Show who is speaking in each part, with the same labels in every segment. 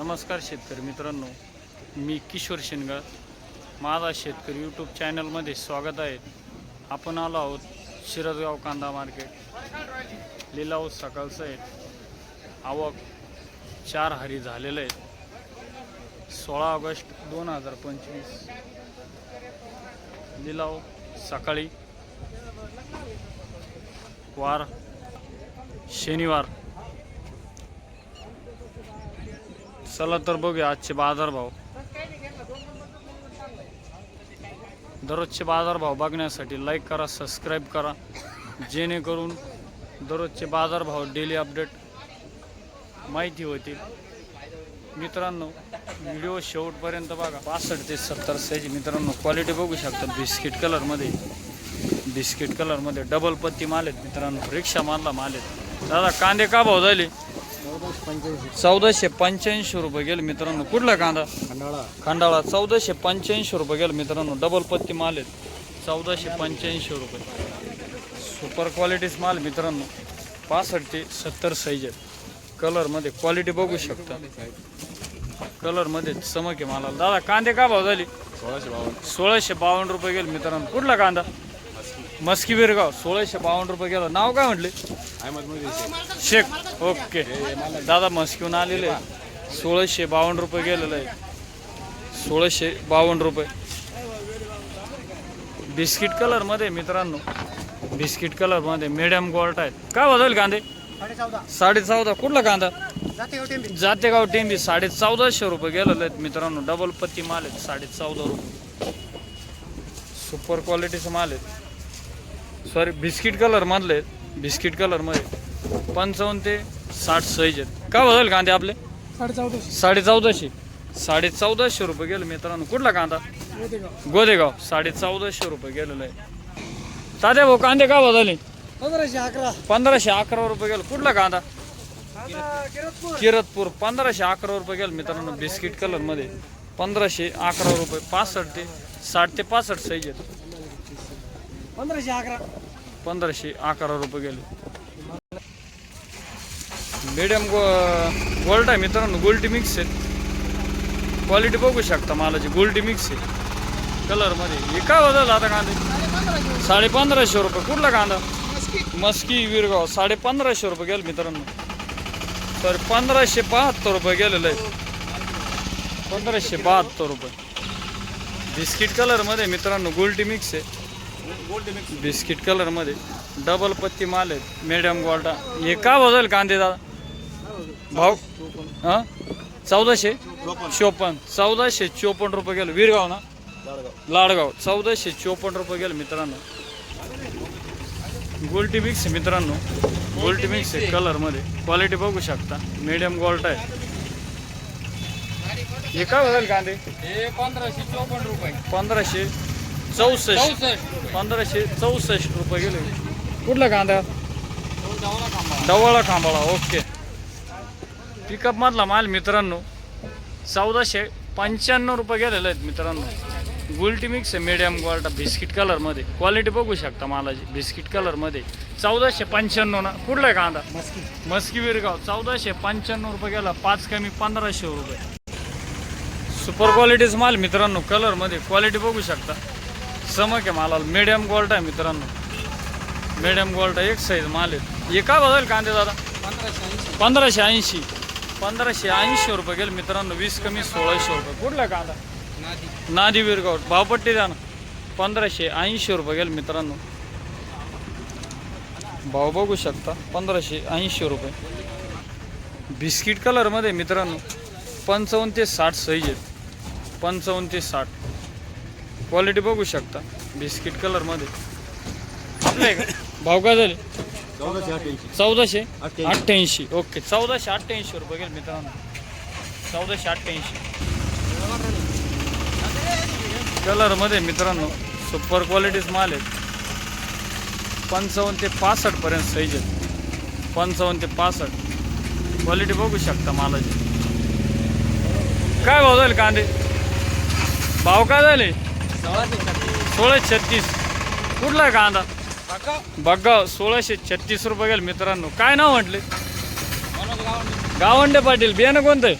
Speaker 1: नमस्कार शेतकरी मित्रांनो मी किशोर शिनगार माझा शेतकरी यूट्यूब चॅनलमध्ये स्वागत आहे. आपण आलो आहोत शिरदगाव कांदा मार्केट लिलाव सकाळचं आहे आवक चार हारी झालेलं आहे सोळा ऑगस्ट दोन हजार पंचवीस. लिलाव सकाळी वार शनिवार चला तर बघूया आजचे बाजारभाव दररोजचे बाजारभाव बघण्यासाठी लाईक करा सबस्क्राईब करा. जेणेकरून दररोजचे बाजारभाव डेली अपडेट माहिती होतील. मित्रांनो व्हिडिओ शेवटपर्यंत बघा. पासष्ट ते सत्तर साईज मित्रांनो क्वालिटी बघू शकता. बिस्किट कलरमध्ये बिस्किट कलरमध्ये डबल पत्ती माल आहेत मित्रांनो. रिक्षा मानला माल आहेत. दादा कांदे का भाव झाले? चौदाशे पंच्याऐंशी रुपये गेले मित्रांनो. कुठला कांदा?
Speaker 2: खंडाळा.
Speaker 1: खंडाळा. चौदाशे पंच्याऐंशी रुपये गेले मित्रांनो. डबल पत्ती माल आहेत. चौदाशे पंच्याऐंशी रुपये. सुपर क्वालिटीच माल मित्रांनो. पासष्ट ते सत्तर साईज आहेत. कलरमध्ये क्वालिटी बघू शकता. कलरमध्ये चमक आहे मालाला. दादा कांदे का भाव झाले?
Speaker 2: सोळाशे बावन्न.
Speaker 1: सोळाशे बावन्न रुपये गेले मित्रांनो. कुठला कांदा? मस्की बिरगाव सोळाशे बावन्न रुपये गेला. नाव काय म्हटले? शेख ओके. दादा मस्कीहून आलेले. सोळाशे बावन्न रुपये गेलेलं आहे सोळाशे बावन्न रुपये. बिस्किट कलरमध्ये मित्रांनो. बिस्किट कलरमध्ये मिडियम गोल्ट आहेत. काय बदल कांदे? साडे चौदा कुठला कांदा? जातेगाव टेंबी. साडे चौदाशे रुपये गेलेले आहेत मित्रांनो. डबल पत्ती माल आहेत. साडे चौदा रुपये सुपर क्वालिटीचे माल आहेत. सॉरी बिस्किट कलर मधले आहेत. बिस्किट कलरमध्ये पंचावन्न ते साठ साईज आहेत. का बदल कांदे आपले?
Speaker 2: साडे चौदाशे
Speaker 1: साडे चौदाशे साडे चौदाशे रुपये गेले मित्रांनो. कुठला कांदा? गोदेगाव. साडे चौदाशे रुपये गेलेलं आहे तात्या भाऊ कांदे का बदलले?
Speaker 2: पंधराशे अकरा.
Speaker 1: पंधराशे अकरा रुपये गेलं. कुठला कांदा? किरतपूर. पंधराशे अकरा रुपये गेलं मित्रांनो बिस्किट कलरमध्ये पंधराशे अकरा रुपये पासष्ट ते साठ ते पासष्ट साईज आहेत.
Speaker 2: पंधराशे अकरा.
Speaker 1: पंधराशे अकरा रुपये गेले. मीडियम गो गोल्ड आहे मित्रांनो गोल्डी मिक्स आहे क्वालिटी बघू शकता मालाची गोल्डी मिक्स आहे. कलरमध्ये हे काय बदल आता कांदे? साडे पंधराशे रुपये. कुठला कांदा? मस्की विरगाव साडे पंधराशे रुपये गेले मित्रांनो. सॉरी पंधराशे बहात्तर रुपये गेलेलं आहे पंधराशे बहात्तर रुपये. बिस्किट कलरमध्ये मित्रांनो गोल्टी मिक्स आहे. बिस्किट कलरमध्ये. डबल पत्ती माल आहेत. मिडियम गोल्डा हे का बदल कांदे दादा? भाव? हां? चौदाशे चोपन्न. चौदाशे चोपन्न रुपये गेलं. वीरगाव ना? लाडगाव. चौदाशे चोपन्न रुपये गेलं मित्रांनो. गोल्टी मिक्स मित्रांनो. गोल्टी मिक्स आहे कलरमध्ये. क्वालिटी बघू शकता. मिडियम गोल्ट आहे. हे काय बदल कांदे?
Speaker 2: पंधराशे चौपन्न रुपये.
Speaker 1: पंधराशे चौसष्ट. पंधराशे चौसष्ट रुपये गेले. कुठला कांदा? डवळा खांबाळा ओके. पिकअप मधला माल मित्रांनो चौदाशे पंच्याण्णव रुपये गेलेले आहेत मित्रांनो. गुलटी मिक्स आहे मीडियम क्वालिटी बिस्किट कलरमध्ये क्वालिटी बघू शकता मालाची बिस्किट कलरमध्ये चौदाशे पंच्याण्णव ना कुठला आहे कांदा?
Speaker 2: मस्की.
Speaker 1: मस्की विरगाव चौदाशे पंच्याण्णव रुपये गेला. पाच कमी पंधराशे रुपये. सुपर क्वालिटीच माल मित्रांनो कलरमध्ये क्वालिटी बघू शकता. चमक आहे मालाला. मिडियम गोल्ड आहे मित्रांनो. मिडियम गोल्ड एक साईज माल आहे. हे काय बदल कांदे दादा?
Speaker 2: पंधराशे ऐंशी.
Speaker 1: पंधराशे ऐंशी रुपये गेले मित्रांनो. वीस कमी सोळाशे रुपये. कुठला कांदा?
Speaker 2: नादी
Speaker 1: नादी विरगाव भावपट्टी द्या ना. पंधराशे ऐंशी रुपये गेले मित्रांनो. भाव बघू शकता. पंधराशे ऐंशी रुपये. बिस्किट कलरमध्ये मित्रांनो पंचावन्न ते साठ साईज आहेत. पंचावन्न ते साठ. क्वालिटी बघू शकता. बिस्किट कलरमध्ये आपल्या इकडे भाव काय झाले?
Speaker 2: चौदाशे अठ्ठ्याऐंशी.
Speaker 1: चौदाशे?
Speaker 2: अठ्ठ्याऐंशी.
Speaker 1: अठ्ठ्याऐंशी. ओके. चौदाशे अठ्ठ्याऐंशी रुपये गेले मित्रांनो. चौदाशे अठ्ठ्याऐंशी. कलरमध्ये मित्रांनो सुपर क्वालिटीज माल आहेत. पंचावन्न ते पासष्ट पर्यंत साईज आहेत. पंचावन्न ते पासष्ट. क्वालिटी बघू शकता मालाची. काय भाव झाले कांदे? भाव काय झाले? सोळाशे छत्तीस. कुठला कांदा? बघा. सोळाशे छत्तीस रुपये गेले मित्रांनो. काय नाव म्हटले? गावंडे. पाटील. बियाणं कोणतं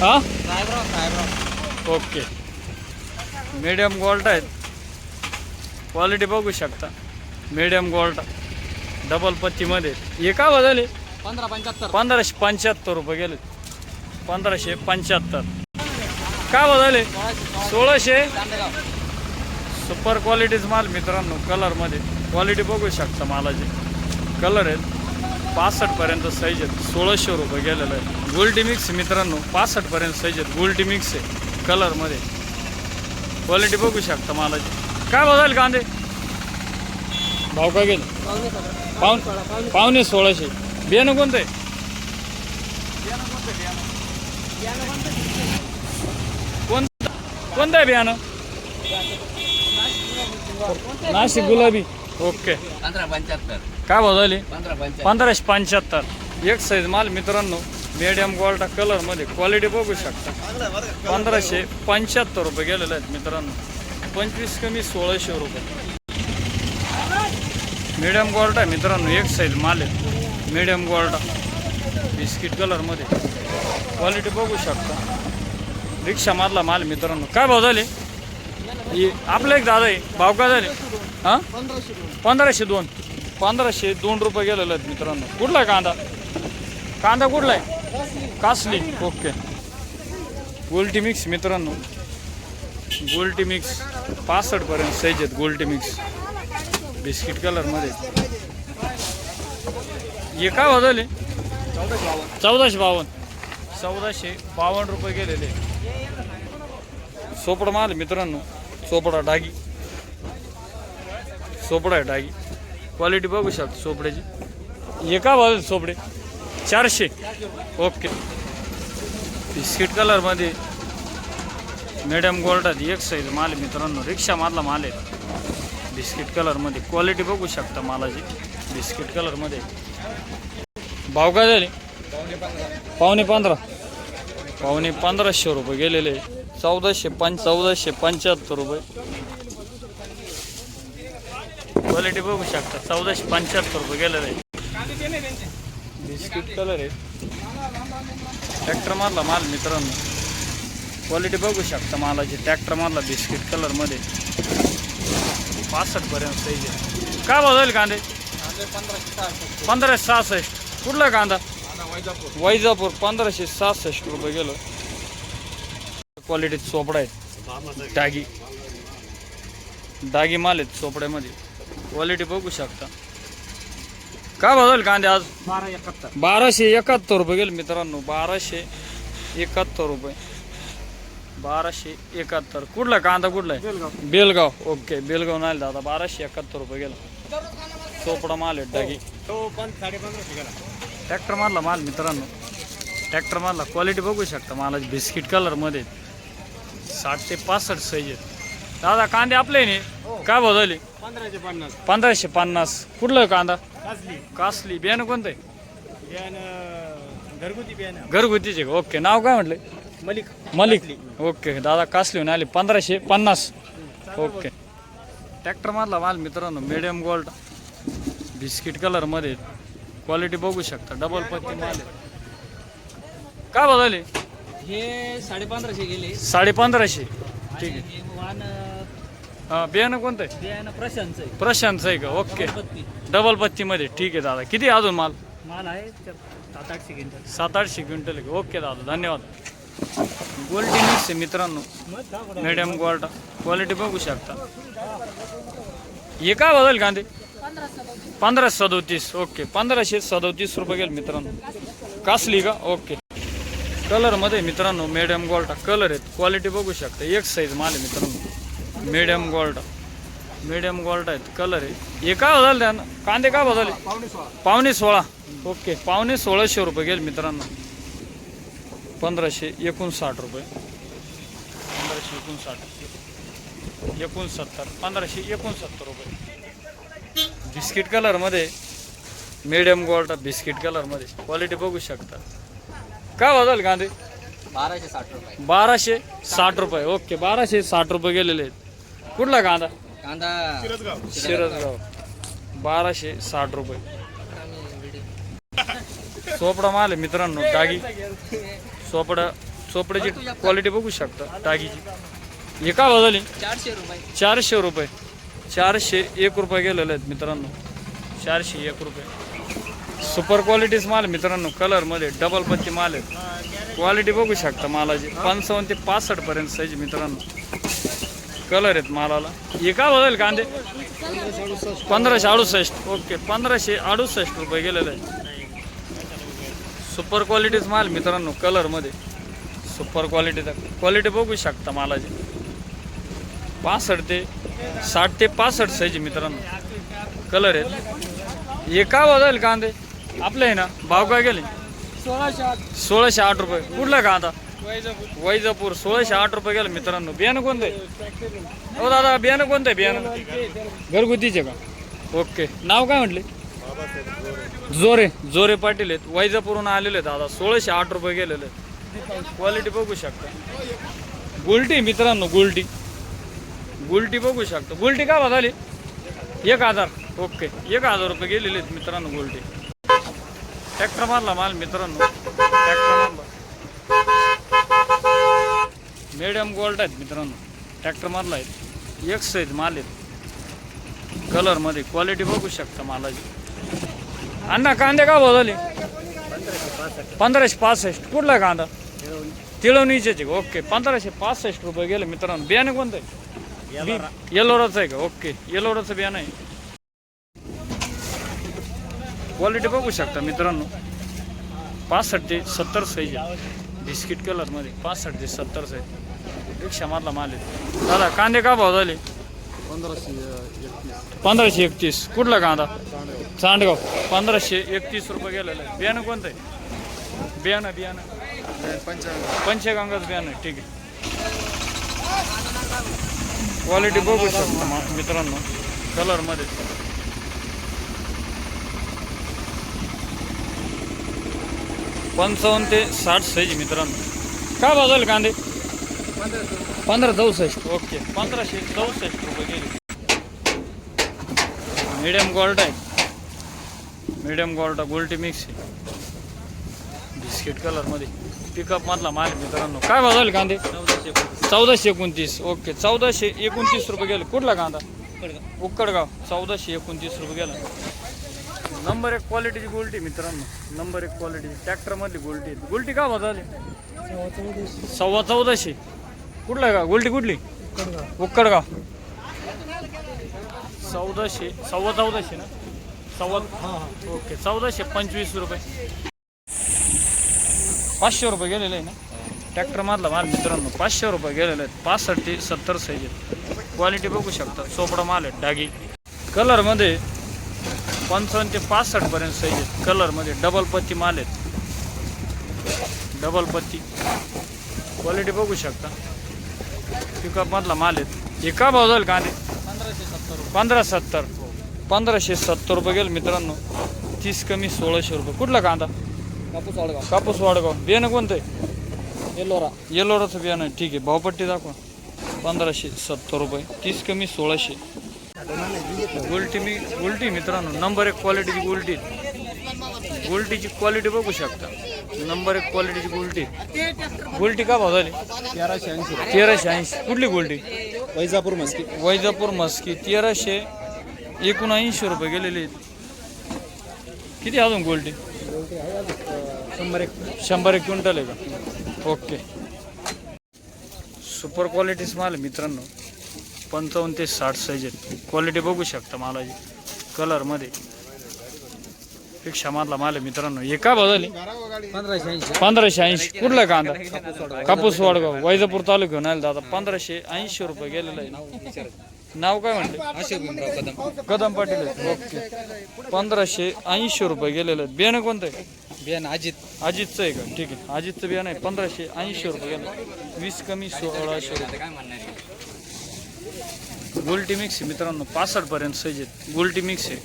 Speaker 1: हा? ओके. मीडियम गोल्ड आहेत. क्वालिटी बघू शकता. मीडियम गोल्ड डबल पत्तीमध्ये. हे का बदलले
Speaker 2: पंधरा पंच्याहत्तर.
Speaker 1: पंधराशे पंच्याहत्तर रुपये गेले. पंधराशे पंच्याहत्तर. का बदलले सोळाशे. सुपर क्वालिटीज माल मित्रांनो कलरमध्ये क्वालिटी बघू शकता मालाची. कलर आहेत. पासष्टपर्यंत साईज आहेत. सोळाशे रुपये गेलेलं आहे. गोल्डी मिक्स मित्रांनो. पासष्टपर्यंत साईज आहेत. गोल्डी मिक्स आहे. कलरमध्ये क्वालिटी बघू शकता मालाची. काय बघाल कांदे? भाव काय गेले? पाहुणे सोळाशे. बियाणं कोणतं आहे? कोणतं आहे बियाणं? नाशिक गुलाबी. ओके.
Speaker 2: पंधरा पंच्याहत्तर.
Speaker 1: काय भाव झाली?
Speaker 2: पंधरा पंच्याहत्तर.
Speaker 1: पंधराशे पंच्याहत्तर. एक साईज माल मित्रांनो मीडियम गोल्डा कलरमध्ये क्वालिटी बघू शकता. पंधराशे पंच्याहत्तर रुपये गेलेले आहेत मित्रांनो. पंचवीस कमी सोळाशे रुपये. मीडियम गोल्ड आहे मित्रांनो एक साईज माल आहे. मीडियम गोल्डा बिस्किट कलरमध्ये क्वालिटी बघू शकता. रिक्षामधला माल मित्रांनो. काय भाव झाले? हे आपलं एक दादा आहे. भाव काय झाले? हां? पंधराशे दोन. पंधराशे दोन रुपये गेलेले आहेत मित्रांनो. कुठला आहे कांदा? कांदा कुठला आहे? कासली. ओके. गोल्टी मिक्स मित्रांनो. गोल्टी मिक्स. पासष्टपर्यंत साईज आहेत गोल्टी मिक्स. बिस्किट कलरमध्ये हे काय वाजवले चौदाशे बावन्न. चौदाशे बावन्न रुपये गेलेले सोपडा माल मित्रांनो सोपडा डागी सोपडा आहे डागी क्वालिटी बघू शकतो सोपड्याची हे का भाव सोपडे चारशे ओके बिस्किट कलरमध्ये मिडियम गोल्डात एक साईज माल आहे मित्रांनो रिक्षामधला माल आहे बिस्किट कलरमध्ये क्वालिटी बघू शकता मालाची बिस्किट कलरमध्ये भाव काय झाले पावणे पंधरा पावणे पंधराशे रुपये गेलेले चौदाशे पंच चौदाशे पंच्याहत्तर रुपये. क्वालिटी बघू शकता. चौदाशे पंच्याहत्तर रुपये गेलेले बिस्किट कलर आहे. ट्रॅक्टर मधला माल मित्रांनो. क्वालिटी बघू शकता मालाची. ट्रॅक्टर मधला बिस्किट कलरमध्ये पासष्ट पर्यंत साईज आहे. काय बदल कांदे?
Speaker 2: पंधराशे सहासष्ट.
Speaker 1: कुठला कांदा
Speaker 2: वैजापूर.
Speaker 1: वैजापूर. पंधराशे सहासष्ट रुपये गेलो. क्वालिटीत चोपडा आहेत. डागी डागी माल आहेत चोपड्यामध्ये क्वालिटी बघू शकता. काय बदल कांदे आज?
Speaker 2: बारा एकाहत्तर.
Speaker 1: बाराशे एकाहत्तर रुपये गेले मित्रांनो. बाराशे एकाहत्तर रुपये. बाराशे एकाहत्तर. कुठला कांदा कुठला आहे?
Speaker 2: बेलगाव.
Speaker 1: बेलगाव. ओके बेलगाव नाही दादा. बाराशे एकाहत्तर रुपये गेला. चोपडा माल आहे डागी ट्रॅक्टर मधला माल मित्रांनो. ट्रॅक्टर मधला. क्वालिटी बघू शकता मालाची. बिस्किट कलरमध्ये साठ ते पासष्ट साईज आहेत. दादा कांदे आपले नाही काय बदलले
Speaker 2: पंधराशे पन्नास.
Speaker 1: पंधराशे पन्नास. कुठलं कांदा?
Speaker 2: कासली.
Speaker 1: कासली. बियाणं कोणतं आहे?
Speaker 2: घरगुती बियाणं.
Speaker 1: घरगुतीचे. का ओके. नाव काय म्हटलं?
Speaker 2: मलिक.
Speaker 1: मलिक. ओके. दादा कासलीहून आले. पंधराशे पन्नास. ओके. ट्रॅक्टर मधला माल मित्रांनो मिडियम गोल्ड बिस्किट कलरमध्ये क्वालिटी बघू शकता. डबल पत्ती माल आहे? काय बदलले
Speaker 2: हे साडे पंधराशे गेले.
Speaker 1: साडे पंधराशे ठीक आहे.
Speaker 2: हे वाहन
Speaker 1: हा, बियाणं कोणतं आहे?
Speaker 2: बियाणं प्रशांतचं आहे.
Speaker 1: प्रशांतचं आहे का? ओके.
Speaker 2: पत्ती.
Speaker 1: डबल पत्तीमध्ये. ठीक आहे दादा. किती आहे अजून माल?
Speaker 2: माल आहे सात आठशे क्विंटल.
Speaker 1: सात आठशे क्विंटल आहे. का? ओके दादा. धन्यवाद. गोल्डी मिक्स आहे मित्रांनो. मीडियम गोल्ड क्वालिटी बघू शकता. हे काय बदल कांदे? पंधरा सदोतीस. ओके. पंधराशे सदोतीस रुपये गेले मित्रांनो. कासली का? ओके. कलरमध्ये मित्रांनो मीडियम गोल्ड कलर आहेत क्वालिटी बघू शकता. एक साईज माल आहे मित्रांनो. मीडियम गोल्ड मीडियम गोल्ड आहेत. कलर आहे. हे काय बदल त्यानं? कांदे काय बदलले
Speaker 2: पावणे सोळा.
Speaker 1: पावणे सोळा. ओके. पावणे सोळाशे रुपये गेले मित्रांनो. पंधराशे एकोणसाठ रुपये. पंधराशे एकोणसाठ. एकोणसत्तर. पंधराशे एकोणसत्तर रुपये. बिस्किट कलरमध्ये मीडियम गोल्ड बिस्किट कलरमध्ये क्वालिटी बघू शकता. काय बदल कांदे?
Speaker 2: बाराशे साठ रुपये.
Speaker 1: बाराशे साठ रुपये. ओके बाराशे साठ रुपये गेलेले आहेत. कुठला कांदा?
Speaker 2: कांदा
Speaker 1: शिरसगाव. बाराशे साठ रुपये. चोपडा माल आहे मित्रांनो डागी. चोपडा चोपड्याची क्वालिटी बघू शकता टाकीची हे का बदलली
Speaker 2: चारशे रुपये.
Speaker 1: चारशे रुपये. चारशे एक रुपये गेलेले आहेत मित्रांनो. चारशे एक रुपये. सुपर क्वालिटीच माल मित्रांनो कलरमध्ये डबल पत्ती माल आहे. क्वालिटी बघू शकता मालाची. पंचावन्न ते पासष्ट पर्यंत साईज मित्रांनो. कलर आहेत मालाला. हे का बदल कांदे? पंधराशे अडुसष्ट. ओके पंधराशे अडुसष्ट रुपये गेलेले आहे सुपर क्वालिटीच माल मित्रांनो कलरमध्ये सुपर क्वालिटीचा क्वालिटी बघू शकता मालाची. पासष्ट ते साठ ते पासष्ट साईज मित्रांनो. कलर आहेत. हे का बदल कांदे? आपले आहे ना? भाव काय गेले?
Speaker 2: सोळाशे आठ.
Speaker 1: सोळाशे आठ रुपये. कुठला कांदा वैजापूर. सोळाशे आठ रुपये गेलं मित्रांनो. बियाणं कोणतं आहे? हो दादा बियाणं कोणतं आहे? बियाणं? घरगुतीचे का? ओके. नाव काय म्हटले? जोरे. जोरे पाटील आहेत. वैजापूरहून आलेले दादा. सोळाशे आठ रुपये गेलेले क्वालिटी बघू शकता. गुलटी मित्रांनो गुलटी. गुलटी बघू शकता. गुलटी का बदलली एक हजार. ओके. एक हजार रुपये गेलेले आहेत मित्रांनो गुलटी. ट्रॅक्टर मारला माल मित्रांनो. ट्रॅक्टर मारला. मीडियम गोल्ड आहेत मित्रांनो. ट्रॅक्टर मारला आहेत एक साईज माल आहेत. कलरमध्ये क्वालिटी बघू शकता मालाची. अण्णा कांदे का बदलले पंधराशे पासष्ट. कुठला कांदा? तिळवणीचे ओके पंधराशे पासष्ट रुपये गेले मित्रांनो. बियाणे कोणतं आहे? येलोराचं आहे का? ओके येलोराचं बियाणं आहे. क्वालिटी बघू शकता मित्रांनो. पासष्ट ते सत्तर साईज बिस्किट कलरमध्ये पासष्ट ते सत्तर साईज रिक्षामधला माल आहे. दादा कांदे का भाव झाले? पंधराशे एकतीस. कुठला कांदा? चांडगाव. पंधराशे एकतीस रुपये गेलेलं आहे. बियाणं कोणतं आहे? बियाणं बियाणं. पंचगंगाचं बियाणं ठीक आहे. क्वालिटी बघू शकतो मित्रांनो. कलरमध्ये पंचावन्न ते साठ साईज मित्रांनो. काय बदल कांदे? पंधरा चौसष्ट. ओके पंधराशे चौसष्ट रुपये गेले मीडियम गोल्ड आहे. मीडियम गोल्ड गोल्टी मिक्स आहे. बिस्किट कलरमध्ये पिकअप मधला माल मित्रांनो. काय बदल कांदे? चौदाशे एकोणतीस. ओके चौदाशे एकोणतीस रुपये गेले कुठला कांदा? उक्कडगाव चौदाशे एकोणतीस रुपये गेला नंबर एक क्वालिटीची गुलटी मित्रांनो. नंबर एक क्वालिटीची ट्रॅक्टरमधली गुलटी आहेत गुलटी का बदलली सव्वा चौदाशे. कुठलं का? गुलटी कुठली? उक्कडगाव. चौदाशे. सव्वा चौदाशे ना? सव्वा ओके चौदाशे पंचवीस रुपये. पाचशे रुपये गेलेले आहे ना? ट्रॅक्टर मधला माल मित्रांनो पाचशे रुपये गेलेले आहेत. पासष्ट ते सत्तर साईज आहेत. क्वालिटी बघू शकता. चोपडा माल आहे. डागी कलरमध्ये पंचावन्न ते पासष्ट पर्यंत साईज आहेत. कलरमध्ये डबल पत्ती माल आहेत. डबल पत्ती. क्वालिटी बघू शकता. पिकअप मधला माल आहेत. एका भाव जाईल कांदे?
Speaker 2: पंधराशे सत्तर
Speaker 1: पंधरा सत्तर. पंधराशे सत्तर रुपये गेले मित्रांनो. तीस कमी सोळाशे रुपये. कुठला कांदा?
Speaker 2: कापूस वाडगाव.
Speaker 1: कापूस वाडगाव. बियाणं कोणतं आहे?
Speaker 2: येलोरा.
Speaker 1: येलोराचं बियाणं आहे. ठीक आहे. भावपट्टी दाखवा. पंधराशे सत्तर रुपये. तीस कमी सोळाशे. गोल्टी मी गोल्टी मित्रांनो नंबर एक क्वालिटीची गोल्टी गोल्टीची क्वालिटी बघू शकता. नंबर एक क्वालिटीची गोल्टी गोल्टी का भाव झाली?
Speaker 2: तेराशे ऐंशी.
Speaker 1: तेराशे ऐंशी. कुठली गोल्टी
Speaker 2: वैजापूर मस्की.
Speaker 1: वैजापूर मस्की. तेराशे एकोणऐंशी रुपये गेलेले किती अजून गोल्टी
Speaker 2: शंभर एक.
Speaker 1: शंभर एक क्विंटल आहे का? ओके. सुपर क्वालिटीच माल मित्रांनो. पंचावन्न ते साठ साईज आहेत. क्वालिटी बघू शकता मालाची. कलरमध्ये पेक्षा मारला माल मित्रांनो. हे का
Speaker 2: पंधराशे ऐंशी.
Speaker 1: पंधराशे ऐंशी. कुठला कांदा? कापूस वाडगाव वैजापूर तालुक्याहून आला दादा. पंधराशे ऐंशी रुपये गेलेलं आहे नाव. काय म्हणते
Speaker 2: कदम.
Speaker 1: कदम पाटील. ओके. पंधराशे ऐंशी रुपये गेलेलं आहे. बियाणं कोणतं आहे?
Speaker 2: बियाण अजित.
Speaker 1: अजितचं आहे का? ठीक आहे. अजितचं बियाणं आहे. पंधराशे ऐंशी रुपये गेलं वीस कमी सोळाशे रुपये. गोल्टी मिक्स आहे मित्रांनो पासष्ट पर्यंत साईज आहेत. गोल्टी मिक्स आहे.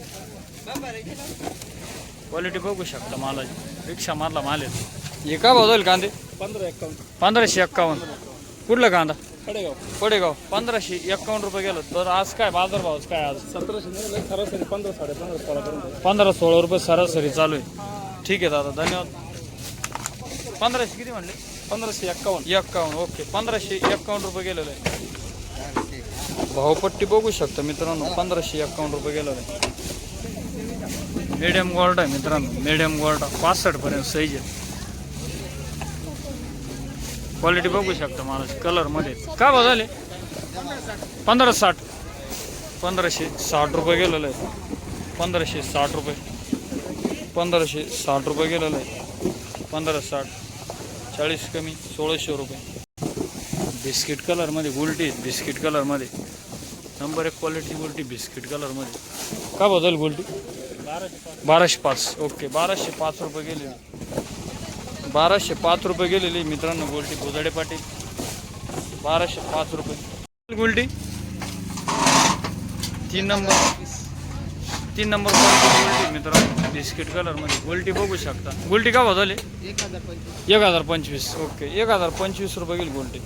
Speaker 1: क्वालिटी बघू शकता मालाची रिक्षा मारला माल आहे. हे का भाव जाईल कांदे?
Speaker 2: पंधरा एकावन्न
Speaker 1: पंधराशे एक्कावन्न. कुठला कांदा?
Speaker 2: खडेगाव.
Speaker 1: पडेगाव पंधराशे एक्कावन्न रुपये गेलं. तर आज काय बाजार भाव काय आज?
Speaker 2: सतराशे सरासरी पंधरा साडे पंधरा सोळापर्यंत
Speaker 1: पंधरा सोळा रुपये सरासरी चालू आहे. ठीक आहे दादा धन्यवाद. पंधराशे किती म्हणले?
Speaker 2: पंधराशे एक्कावन्न.
Speaker 1: एक्कावन्न ओके. पंधराशे एक्कावन्न रुपये गेलेलं आहे. भावपट्टी बघू शकता मित्रांनो. पंधराशे एक्कावन्न रुपये गेलेलं आहे मिडियम गोल्ड आहे मित्रांनो. मिडियम गोल्ड पासष्ट पर्यंत साईज आहे. क्वालिटी बघू शकता मला कलरमध्ये का भाव झाले? पंधरा साठ. पंधराशे साठ रुपये गेलेलं आहे पंधराशे साठ रुपये. पंधराशे साठ रुपये गेलेलं आहे पंधरा साठ. चाळीस कमी सोळाशे रुपये. बिस्किट कलरमध्ये गुलटी बिस्किट कलरमध्ये. नंबर एक क्वालिटी गुलटी बिस्किट कलरमध्ये. का बदल गुलटी? बाराशे पाच. ओके बाराशे पाच रुपये गेले. बाराशे पाच रुपये गेलेली मित्रांनो गुलटी. गोदाडे पाटील बाराशे पाच रुपये. गुलटी? तीन नंबर. तीन नंबर गुलटी मित्रांनो. बिस्किट कलरमध्ये गुलटी बघू शकता. गुलटी का बदल एक हजार पंचवीस. ओके एक हजार पंचवीस रुपये गेली गुलटी.